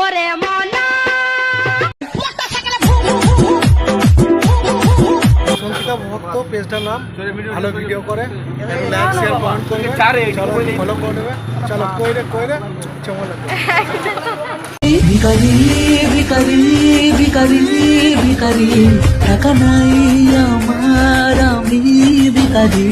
ওরে মনা। সঞ্চিতা ভক্ত পেজটার নাম ভালো ভিডিও করে। লাইক শেয়ার কমেন্ট করবে। চলো ফলো করে দেবে চলো কইরে কইরে চমক ভিকারি ভিকারি ভিকারি ভিকারি টাকা নাই আমার আমি ভিকারি।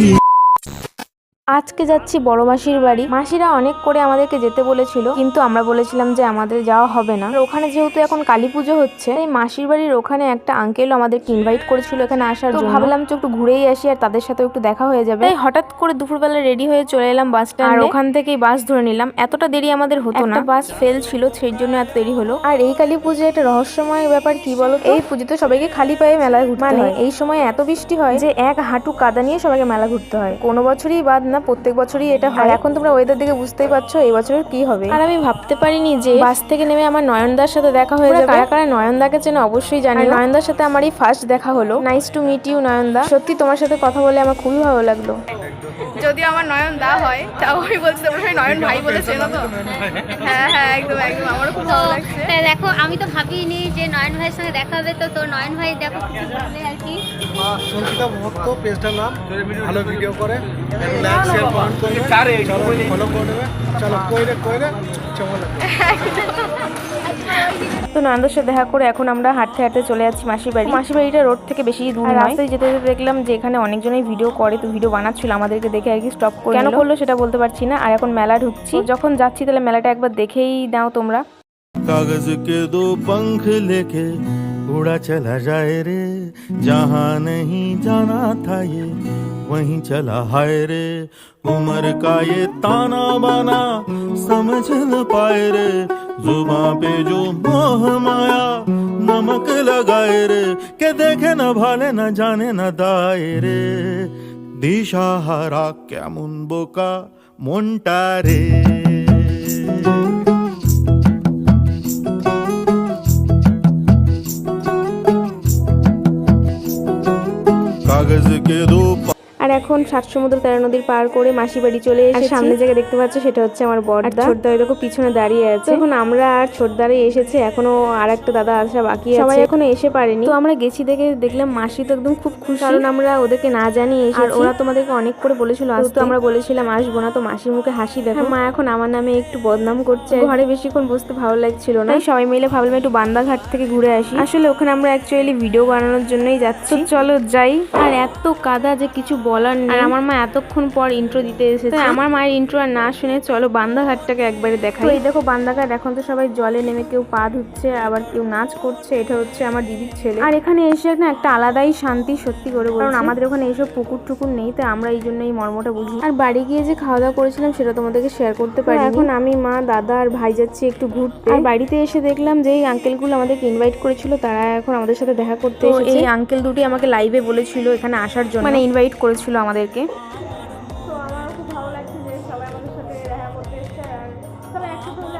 আজকে যাচ্ছি বড় মাসির বাড়ি। মাসিরা অনেক করে আমাদেরকে যেতে বলেছিল কিন্তু আমরা বলেছিলাম যে আমাদের যাওয়া হবে না। ওখানে যেহেতু এখন কালী পুজো হচ্ছে তাই মাসির বাড়ির ওখানে একটা আঙ্কেলও আমাদেরকে ইনভাইট করেছিল এখানে আসার জন্য। ভাবলাম যে একটু ঘুরেই আসি আর তাদের সাথে একটু দেখা হয়ে যাবে। তাই হঠাৎ করে দুপুরবেলা রেডি হয়ে চলে এলাম বাস স্ট্যান্ড আর ওখান থেকেই বাস ধরে নিলাম। এতটা দেরি আমাদের হতো না। বাস ফেল ছিল সেই জন্য এত দেরি হলো। আর এই কালী পুজো একটা রহস্যময় ব্যাপার কি বলো? এই পুজোতে সবাইকে খালি পায়ে মেলায় ঘুরতে মানে এই সময় এত বৃষ্টি হয় যে এক হাঁটু কাদা নিয়ে সবাইকে মেলা ঘুরতে হয়। কোনো বছরই বাদ না প্রত্যেক বছরই এটা হয়। এখন তোমরা ওয়েদার দিকে বুঝতেই পারছ এই বছরের কি হবে। আর আমি ভাবতে পারিনি যে বাস থেকে নেমে আমার নয়নদার সাথে দেখা হয়ে যাবে। কারা কারা নয়নদাকে চেনে অবশ্যই জানি নয়নদার সাথে আমার এই ফার্স্ট দেখা হলো। নাইস টু মিট ইউ নয়নদা। সত্যি তোমার সাথে কথা বলে আমার খুবই ভালো লাগল। যদি আমার নয়ন দা হয় তাও আমি বলতে অবশ্যই নয়ন ভাই বলে না তো? হ্যাঁ হ্যাঁ একদম একদম। আমারও খুব ভালো লাগছে। দেখো আমি তো ভাবিনি যে নয়ন ভাইয়ের সঙ্গে দেখা হবে তো তো নয়ন ভাই দেখো বলে আর কি। সঞ্চিতা ভক্ত পেজটার নাম ভালো ভিডিও করে লাইক শেয়ার কমেন্ট করবে চলো ফলো করে দেবে। চলো কইরে কইরে লাগবে তো নয়নদার সাথে দেখা করে এখন আমরা হাঁটতে হাঁটতে চলে যাচ্ছি মাসির বাড়ি। মাসির বাড়িটা রোড থেকে বেশি দূর নয়। রাস্তায় যেতে যেতে দেখলাম যে এখানে অনেকজনই ভিডিও করে তো ভিডিও বানাচ্ছিল আমাদেরকে দেখে আর কি স্টপ করে কেন করল সেটা বলতে পারছি না। আর এখন মেলা ঢুকছি। যখন যাচ্ছি তাহলে মেলাটা একবার দেখেই দাও তোমরা। कागज के दो पंख लेके उड़ा चला जाए रे जहाँ नहीं जाना था ये वहीं चला हाय रे उम्र का ये ताना बाना समझ न पाए रे जुबा पे जो मोह माया नमक लगाए रे के देखे न भाले न जाने न दाए रे দিশাহারা কেমন বোকা মনটা রে que do আর এখন সাত সমুদ্র তেরো নদীর পার করে মাসি বাড়ি চলে এসে সামনে জায়গা দেখতে পাচ্ছ সেটা হচ্ছে আমার বড়দা ছোটদা দেখো পিছনে দাঁড়িয়ে আছে। এখন আমরা আর ছোটদারে এসেছে এখনও আর একটা দাদা আসা বাকি আছে। সবাই এখনও এসে পারেনি। তো আমরা গেছি দেখে দেখলাম মাসি তো একদম খুব খুশি। কারণ আমরা ওদেরকে না জানি আর ওরা তোমাদেরকে অনেক করে বলেছিল আজ তো আমরা বলেছিলাম আসব না। তো মাসির মুখে হাসি দেখো। মা এখন আমার নামে একটু বদনাম করছে। ঘরে বেশিক্ষণ বসতে ভালো লাগছিল না। সবাই মিলে ভাবলাম একটু বান্দাঘাট থেকে ঘুরে আসি। আসলে ওখানে আমরা অ্যাকচুয়ালি ভিডিও বানানোর জন্যই যাচ্ছি। চলো যাই। আর এত কাদা যে কিছু বলার নেই। আর আমার মা এতক্ষণ পর ইন্ট্রো দিতে এসেছে। আমার মায়ের ইন্ট্রো আর না শুনে চলো বান্দাঘাটটাকে একবারে দেখাই। তো এই দেখো বান্দাঘাট এখন তো সবাই জলে নেমে কেউ পা ধুচ্ছে আবার কেউ নাচ করছে। এটা হচ্ছে আমার দিদির ছেলে। আর এখানে এসে না একটা আলাদাই শান্তি সত্যি করে কারণ আমাদের ওখানে এইসব পুকুর টুকুর নেই তো আমরা এই জন্য এই মর্মটা বুঝি। আর বাড়ি গিয়ে যে খাওয়া দাওয়া করেছিলাম সেটা তোমাদেরকে শেয়ার করতে পারি এখন আমি মা দাদা আর ভাই যাচ্ছি একটু ঘুরতে। আর বাড়িতে এসে দেখলাম যে এই আঙ্কেলগুলো আমাদেরকে ইনভাইট করেছিল তারা এখন আমাদের সাথে দেখা করতে এসেছে। এই আঙ্কেল দুটি আমাকে লাইভে বলেছিল এখানে আসার জন্য। মানে ইনভাইট করেছিল আমাদেরকে। তো খুব ভালো লাগছে যে সবাই আমাদের সাথে দেখা করতে আর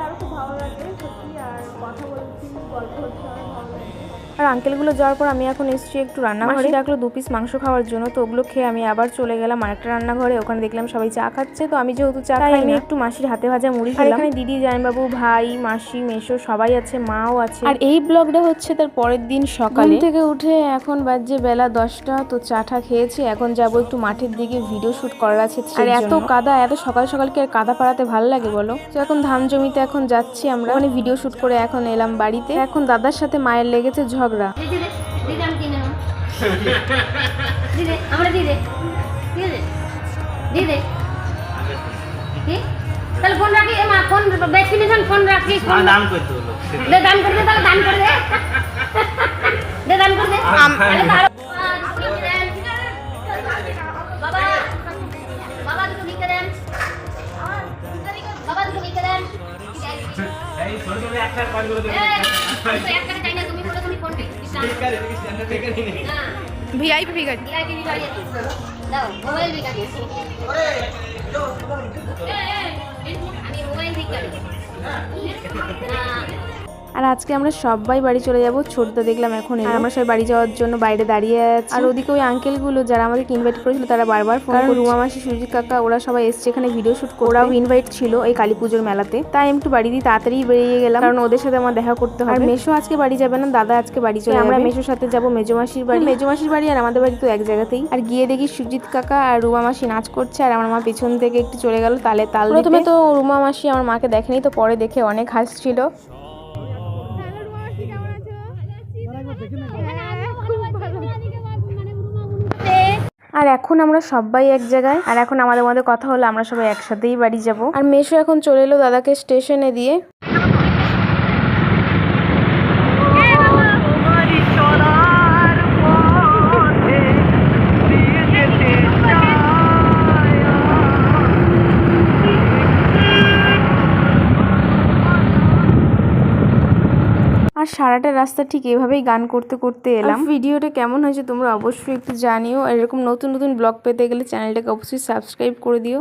আরও খুব ভালো লাগে আর কথা বলছি, গল্প হচ্ছে আর আঙ্কেলগুলো যাওয়ার পর আমি এখন এসেছি একটু রান্নাঘরে। ডাকলো দু পিস মাংস খাওয়ার জন্য তো ওগুলো খেয়ে আমি আবার চলে গেলাম আরেকটা রান্নাঘরে। ওখানে দেখলাম সবাই চা খাচ্ছে তো আমি যেহেতু চা খাই আমি একটু মাসির হাতে ভাজা মুড়ি খেলাম। এখানে দিদি জামাইবাবু ভাই মাসি মেশো সবাই আছে মাও আছে। আর এই ব্লগটা হচ্ছে তার পরের দিন সকালে। থেকে উঠে এখন বাজে বেলা দশটা তো চাটা খেয়েছি। এখন যাব একটু মাঠের দিকে ভিডিও শুট করার আছে আর এত কাদা এত সকাল সকাল কি আর কাদা পাড়াতে ভালো লাগে বলো? তো এখন ধান জমিতে এখন যাচ্ছি আমরা। মানে ভিডিও শুট করে এখন এলাম বাড়িতে। এখন দাদার সাথে মায়ের লেগেছে ঝগড়া। দিদি দে দিদি আমি কিনে নেব দিদি আমরা দিদি দিদি দিদি কি তাহলে ফোন রাখি মা ফোন নিছেন ফোন রাখি ফোন দান করতে হলো দান করে দে তাহলে দান করে দে দে দান করে দে বাবা বাবা দুটো লিখে দেন বাবা দুটো লিখে দেন এই ছোট ছোট একটা কল করে দেন ফোন ঠিক আছে ভিআইপি ভিগারি ভিআইপি ভিখারি দাও মোবাইল ভিখারি আমি মোবাইল ভিখারি আর আজকে আমরা সবাই বাড়ি চলে যাব ছোটদা দেখলাম এখন। আর আমরা সবাই বাড়ি যাওয়ার জন্য বাইরে দাঁড়িয়ে আছি। আর ওদিকে ওই আঙ্কেলগুলো যারা আমাদেরকে ইনভাইট করেছিল তারা বারবার ফোন কারণ রুমা মাসি সুজিত কাকা ওরা সবাই এসছে এখানে ভিডিও শুট ওরাও ইনভাইট ছিল এই কালী পুজোর মেলাতে। তাই আমি একটু বাড়ি দিয়ে তাড়াতাড়ি বেরিয়ে গেলাম। কারণ ওদের সাথে আমার দেখা করতে হবে। আর মেশো আজকে বাড়ি যাবে না দাদা আজকে বাড়ি চলে আমরা মেশোর সাথে যাব মেজো মাসির বাড়ি। মেজো মাসির বাড়ি আর আমাদের বাড়ি তো এক জায়গাতেই। আর গিয়ে দেখি সুজিত কাকা আর রুমা মাসি নাচ করছে আর আমার মা পেছন থেকে একটু চলে গেল তালে তাল প্রথমে তো রুমা মাসি আমার মাকে দেখেনি তো পরে দেখে অনেক হাসছিল হ্যালো রুমা মাসি কেমন আছো আর এখন আমরা সবাই এক জায়গায়, আর এখন আমাদের মধ্যে কথা হলো আমরা সবাই একসাথেই বাড়ি যাব। আর মেশো এখন চলে এলো দাদাকে স্টেশনে দিয়ে। আর সারাটা রাস্তা ঠিক এভাবেই গান করতে করতে এলাম। ভিডিওটা কেমন হয়েছে তোমরা অবশ্যই একটু জানিও। এরকম নতুন নতুন ব্লগ পেতে গেলে চ্যানেলটাকে অবশ্যই সাবস্ক্রাইব করে দিও।